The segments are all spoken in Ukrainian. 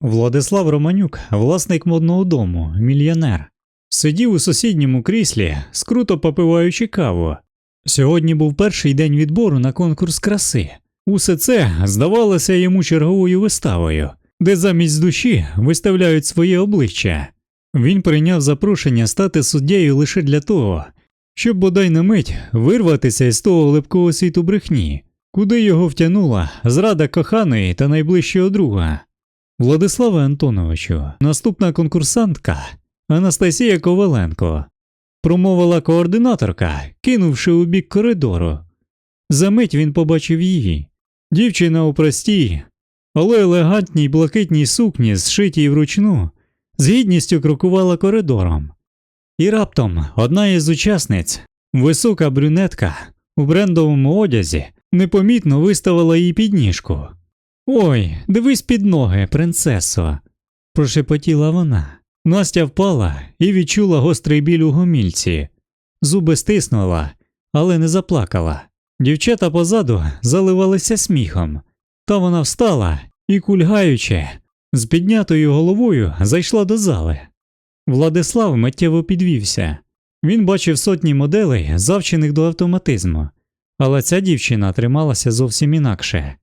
Владислав Романюк, власник модного дому, мільйонер, сидів у сусідньому кріслі, скруто попиваючи каву. Сьогодні був перший день відбору на конкурс краси. Усе це здавалося йому черговою виставою, де замість душі виставляють своє обличчя. Він прийняв запрошення стати суддєю лише для того, щоб бодай на мить вирватися із того липкого світу брехні, куди його втягнула зрада коханої та найближчого друга. Владиславе Антоновичу, наступна конкурсантка Анастасія Коваленко, промовила координаторка, кинувши у бік коридору. Замить він побачив її. Дівчина у простій, але елегантній блакитній сукні, зшитій вручну, з гідністю крокувала коридором. І раптом одна із учасниць, висока брюнетка у брендовому одязі, непомітно виставила їй підніжку. Ой, дивись під ноги, принцесо, прошепотіла вона. Настя впала і відчула гострий біль у гомільці. Зуби стиснула, але не заплакала. Дівчата позаду заливалися сміхом, та вона встала і, кульгаючи, з піднятою головою зайшла до зали. Владислав миттєво підвівся. Він бачив сотні моделей, завчених до автоматизму, але ця дівчина трималася зовсім інакше.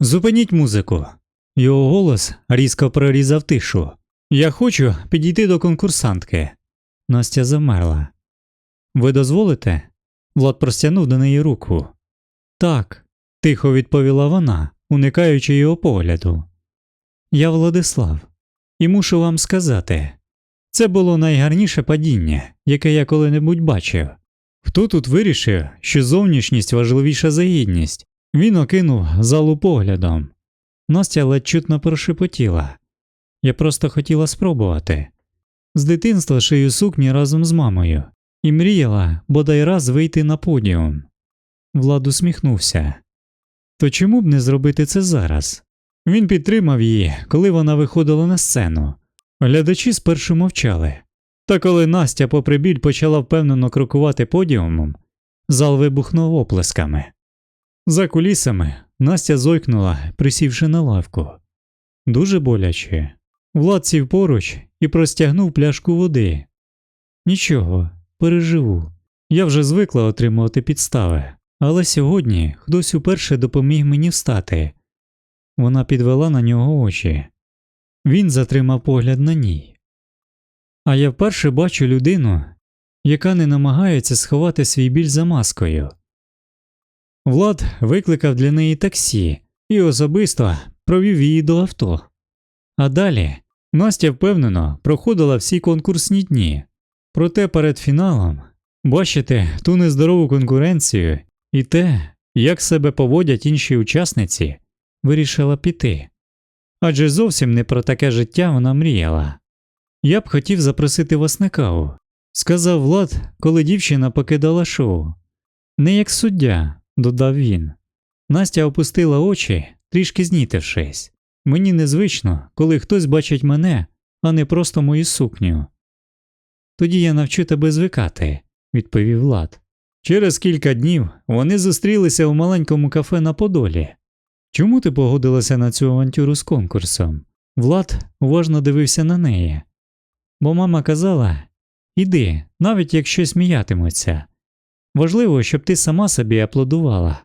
Зупиніть музику. Його голос різко прорізав тишу. Я хочу підійти до конкурсантки. Настя замерла. Ви дозволите? Влад простягнув до неї руку. Так, тихо відповіла вона, уникаючи його погляду. Я Владислав, і мушу вам сказати це було найгарніше падіння, яке я коли-небудь бачив. Хто тут вирішив, що зовнішність важливіша за гідність? Він окинув залу поглядом. Настя ледь чутно прошепотіла. Я просто хотіла спробувати. З дитинства шию сукні разом з мамою і мріяла бодай раз вийти на подіум. Влад усміхнувся. То чому б не зробити це зараз? Він підтримав її, коли вона виходила на сцену. Глядачі спершу мовчали. Та коли Настя, попри біль, почала впевнено крокувати подіумом, зал вибухнув оплесками. За кулісами Настя зойкнула, присівши на лавку. Дуже боляче. Влад сів поруч і простягнув пляшку води. Нічого, переживу. Я вже звикла отримувати підстави, але сьогодні хтось уперше допоміг мені встати. Вона підвела на нього очі. Він затримав погляд на ній. А я вперше бачу людину, яка не намагається сховати свій біль за маскою. Влад викликав для неї таксі і особисто провів її до авто. А далі Настя впевнено проходила всі конкурсні дні. Проте перед фіналом бачити ту нездорову конкуренцію і те, як себе поводять інші учасниці, вирішила піти. Адже зовсім не про таке життя вона мріяла. Я б хотів запросити вас на каву, сказав Влад, коли дівчина покидала шоу. Не як суддя, додав він. Настя опустила очі, трішки знітившись. Мені незвично, коли хтось бачить мене, а не просто мою сукню. Тоді я навчу тебе звикати, відповів Влад. Через кілька днів вони зустрілися у маленькому кафе на Подолі. Чому ти погодилася на цю авантюру з конкурсом? Влад уважно дивився на неї. Бо мама казала іди, навіть якщо сміятимуться. Важливо, щоб ти сама собі аплодувала.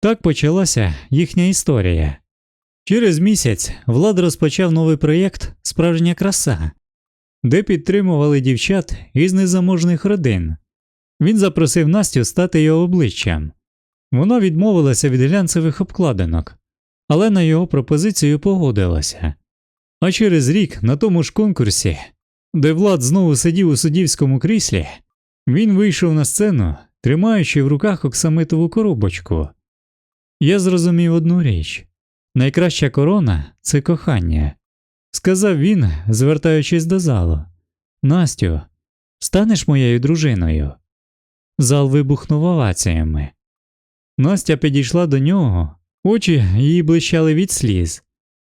Так почалася їхня історія. Через місяць Влад розпочав новий проєкт Справжня краса, де підтримували дівчат із незаможних родин. Він запросив Настю стати його обличчям. Вона відмовилася від глянцевих обкладинок, але на його пропозицію погодилася. А через рік на тому ж конкурсі, де Влад знову сидів у суддівському кріслі, він вийшов на сцену, тримаючи в руках оксамитову коробочку. Я зрозумів одну річ найкраща корона це кохання, сказав він, звертаючись до залу. Настю, станеш моєю дружиною? Зал вибухнув оваціями. Настя підійшла до нього, очі її блищали від сліз.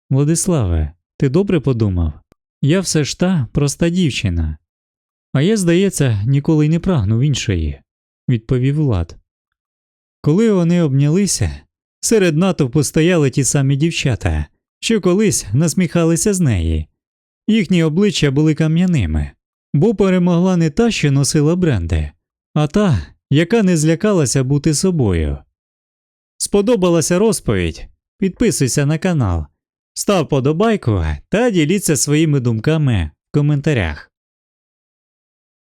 Владиславе, ти добре подумав? Я все ж та проста дівчина. А я, здається, ніколи й не прагнув іншої, відповів Влад. Коли вони обнялися, серед натовпу стояли ті самі дівчата, що колись насміхалися з неї. Їхні обличчя були кам'яними, бо перемогла не та, що носила бренди, а та, яка не злякалася бути собою. Сподобалася розповідь? Підписуйся на канал, став подобайку та діліться своїми думками в коментарях.